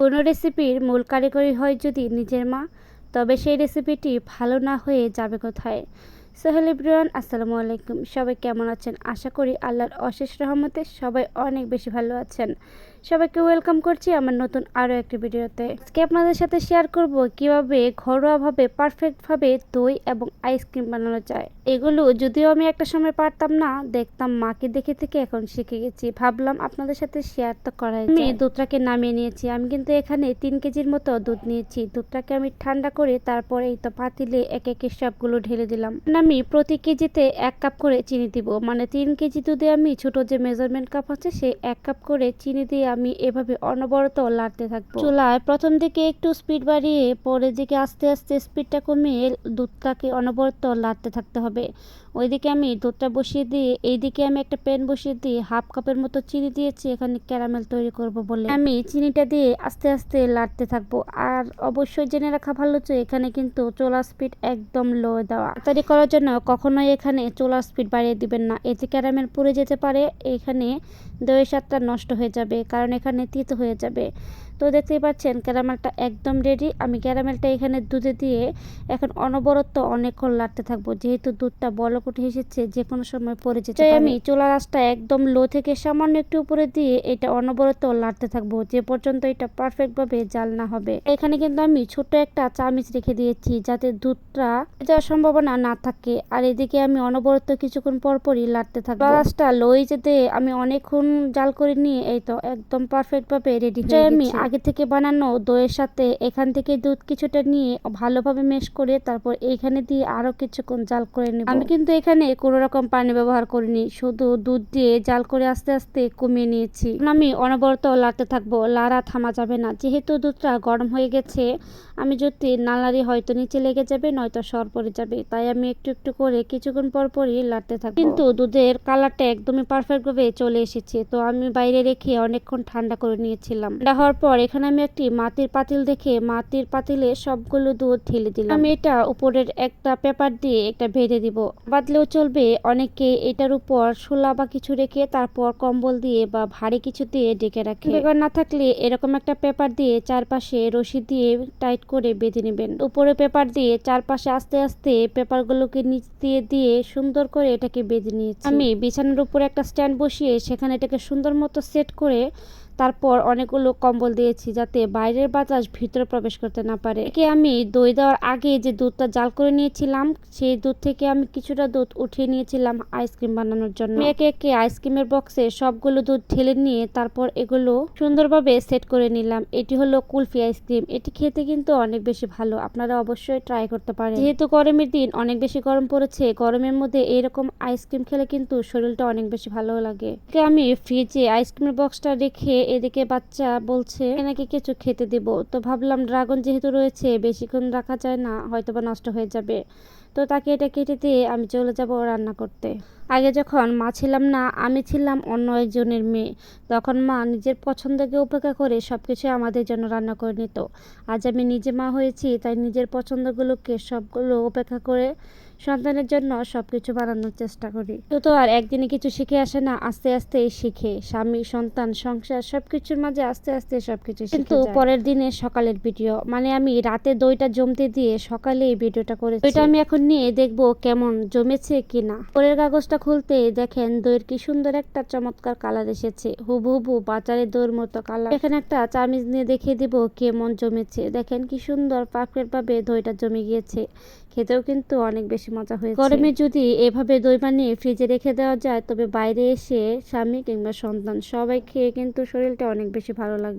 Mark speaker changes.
Speaker 1: কোনো রেসিপির মূল কারিগরি হয় যদি নিজের মা, তবে সেই রেসিপিটি ভালো না হয়ে যাবে কোথায়? সোহেল ইব্রিয়ান আসসালামু আলাইকুম। সবাই কেমন আছেন? আশা করি আল্লাহর অশেষ রহমতে সবাই অনেক বেশি ভালো আছেন। সবাইকে ওয়েলকাম করছি আমার নতুন আরও একটি ভিডিওতে। আজকে আপনাদের সাথে শেয়ার করব কীভাবে ঘরোয়াভাবে পারফেক্টভাবে দই এবং আইসক্রিম বানানো যায়। এগুলো যদিও আমি একটা সময় পারতাম না, দেখতাম মাকে দেখে থেকে এখন শিখে গেছি। ভাবলাম আপনাদের সাথে শেয়ার তো করাই আমি দুধটাকে নামিয়ে নিয়েছি। আমি কিন্তু এখানে তিন কেজির মতো দুধ নিয়েছি। দুধটাকে আমি ঠান্ডা করে তারপরে এই তো পাতিলে এক এক সবগুলো ঢেলে দিলাম। আমি প্রতি কেজিতে এক কাপ করে চিনি দিব। মানে তিন কেজি দুধে আমি ছোট যে মেজারমেন্ট কাপ আছে, সেই এক কাপ করে চিনি দিয়ে আমি এভাবে অনবরত লাড়তে থাকব। চুলায় প্রথম দিকে একটু স্পিড বাড়িয়ে পরের দিকে আস্তে আস্তে স্পিডটা কমিয়ে দুধটাকে অনবরত লাড়তে থাকতে হবে। ওইদিকে আমি দুধটা বসিয়ে দিয়ে, এইদিকে আমি একটা প্যান বসিয়ে দিয়ে হাফ কাপের মতো চিনি দিয়েছি, এখানে ক্যারামেল তৈরি করব বলে। আমি চিনিটা দিয়ে আস্তে আস্তে লাড়তে থাকব। আর অবশ্যই জেনে রাখা ভালো যে এখানে কিন্তু চোলা স্পিড একদম লো দেওয়া। তাড়াতাড়ি করার জন্য কখনোই এখানে চোলার স্পিড বাড়িয়ে দিবেন না। এতে ক্যারামেল পুড়ে যেতে পারে, এখানে দইয়ের স্বাদটা নষ্ট হয়ে যাবে। কারণ এখানে তিত হয়ে যাবে। তো দেখতেই পাচ্ছেন ক্যারামেলটা একদম রেডি আমি ক্যারামেলটা এখানে দুধে দিয়ে এখন অনবরত অনেকক্ষণ লাড়তে থাকব। যেহেতু দুধটা বলক উঠে এসেছে যে কোনো সময় পড়ে যেতে পারে। আমি চুলার আঁচটা একদম লো থেকে সামান্য একটু উপরে দিয়ে এটা অনবরত লাড়তে থাকব। যে পর্যন্ত এটা পারফেক্টভাবে জাল না হবে। এখানে কিন্তু আমি ছোট একটা চামিচ রেখে দিয়েছি যাতে দুধটা যাওয়ার সম্ভাবনা না থাকে। আর এদিকে আমি অনবরত কিছুক্ষণ পর পরই লাড়তে থাকব। আঁচটা লোই যেতে আমি অনেকক্ষণ জাল করে নিয়ে এই তো একদম পারফেক্টভাবে রেডি হয়ে আমি আগে থেকে বানানো দইয়ের সাথে এখান থেকে দুধ কিছুটা নিয়ে ভালোভাবে মেশ করে তারপর এইখানে দিয়ে আরও কিছুক্ষণ জাল করে নেব। আমি কিন্তু এখানে কোনো রকম পানি ব্যবহার করিনি, শুধু দুধ দিয়ে জাল করে আস্তে আস্তে কমিয়ে নিয়েছি। আমি অনবরত লাড়তে থাকব, লাড়া থামা যাবে না। যেহেতু দুধটা গরম হয়ে গেছে, আমি যদি নালারি হয়তো নিচে লেগে যাবে, নয়তো সর পড়ে যাবে। তাই আমি একটু একটু করে কিছুক্ষণ পর পরই লাড়তে থাকব। কিন্তু দুধের কালারটা একদমই পারফেক্টভাবে চলে এসেছে, তো আমি বাইরে রেখে অনেকক্ষণ ঠান্ডা করে নিয়েছিলাম। ঠান্ডা হওয়ার পর এখানে আমি একটি মাটির পাতিল দেখে মাটির পাতিলে সবগুলো দুধ ঢেলে দিলাম। আমি এটা উপরের একটা পেপার দিয়ে একটা বেঁধে দিব। বাদলেও চলবে, অনেকে এটার উপর শোলা বা কিছু রেখে তারপর কম্বল দিয়ে বা ভারী কিছু দিয়ে ডেকে রাখে। পেপার না থাকলে এরকম একটা পেপার দিয়ে চারপাশে রশি দিয়ে টাইট করে বেঁধে নেবেন। উপরে পেপার দিয়ে চারপাশে আস্তে আস্তে পেপারগুলোকে নিচ দিয়ে দিয়ে সুন্দর করে এটাকে বেঁধে নিয়েছি। আমি বিছানার উপরে একটা স্ট্যান্ড বসিয়ে সেখানে এটাকে সুন্দর মতো সেট করে তারপর অনেকগুলো কম্বল দিয়েছি যাতে বাইরের বাতাস ভিতরে প্রবেশ করতে না পারে। একে আমি দই দেওয়ার আগে যে দুধটা জাল করে নিয়েছিলাম, সেই দুধ থেকে আমি কিছুটা দুধ উঠিয়ে নিয়েছিলাম আইসক্রিম বানানোর জন্য। একে একে আইসক্রিমের বক্সে সবগুলো দুধ ঢেলে নিয়ে তারপর এগুলো সুন্দরভাবে সেট করে নিলাম। এটি হলো কুলফি আইসক্রিম। এটি খেতে কিন্তু অনেক বেশি ভালো। আপনারা অবশ্যই ট্রাই করতে পারেন। যেহেতু গরমের দিন অনেক বেশি গরম পড়েছে, গরমের মধ্যে এরকম আইসক্রিম খেলে কিন্তু শরীরটা অনেক বেশি ভালো লাগে। আমি ফ্রিজে আইসক্রিমের বক্সটা রেখে এদিকে বাচ্চা বলছে নাকি কিছু খেতে দেব। তো ভাবলাম, ড্রাগন যেহেতু রয়েছে, বেশিক্ষণ রাখা যায় না হয়তো বা নষ্ট হয়ে যাবে। তো তাকে এটা কেটে দিয়ে আমি চলে যাব রান্না করতে। আগে যখন মা ছিলাম না, আমি ছিলাম অন্য একজনের মেয়ে। তখন মা নিজের পছন্দকে উপেক্ষা করে সব কিছু আমাদের জন্য রান্না করে নিত। আজ আমি নিজে মা হয়েছি, তাই নিজের পছন্দগুলোকে সবগুলো উপেক্ষা করে সন্তানের জন্য সব কিছু বানানোর চেষ্টা করি। তো তো আর একদিনে কিছু শিখে আসে না আস্তে আস্তে শিখে স্বামী সন্তান সংসার সব কিছুর মাঝে আস্তে আস্তে সব কিছু কিন্তু পরের দিনে সকালের ভিডিও মানে আমি রাতে দইটা জমতে দিয়ে সকালে এই ভিডিওটা করেছি। দইটা আমি এখন নিয়ে দেখব কেমন জমেছে কিনা। পরের কাগজটা খুলতে দেখেন দইয়ের কি সুন্দর একটা চমৎকার কালার এসেছে। হুবু হুবু বাজারে দইয়ের মতো কালার। এখানে একটা চামিজ নিয়ে দেখিয়ে দিব কেমন জমেছে। দেখেন কি সুন্দর পারফেক্ট ভাবে দইটা জমে গিয়েছে। খেতেও কিন্তু অনেক বেশি মজা হয়েছে। গরমে যদি এভাবে দই বানিয়ে ফ্রিজে রেখে দেওয়া যায়, তবে বাইরে এসে স্বামী কিংবা সন্তান সবাই খেয়ে কিন্তু শরীরটা অনেক বেশি ভালো লাগবে।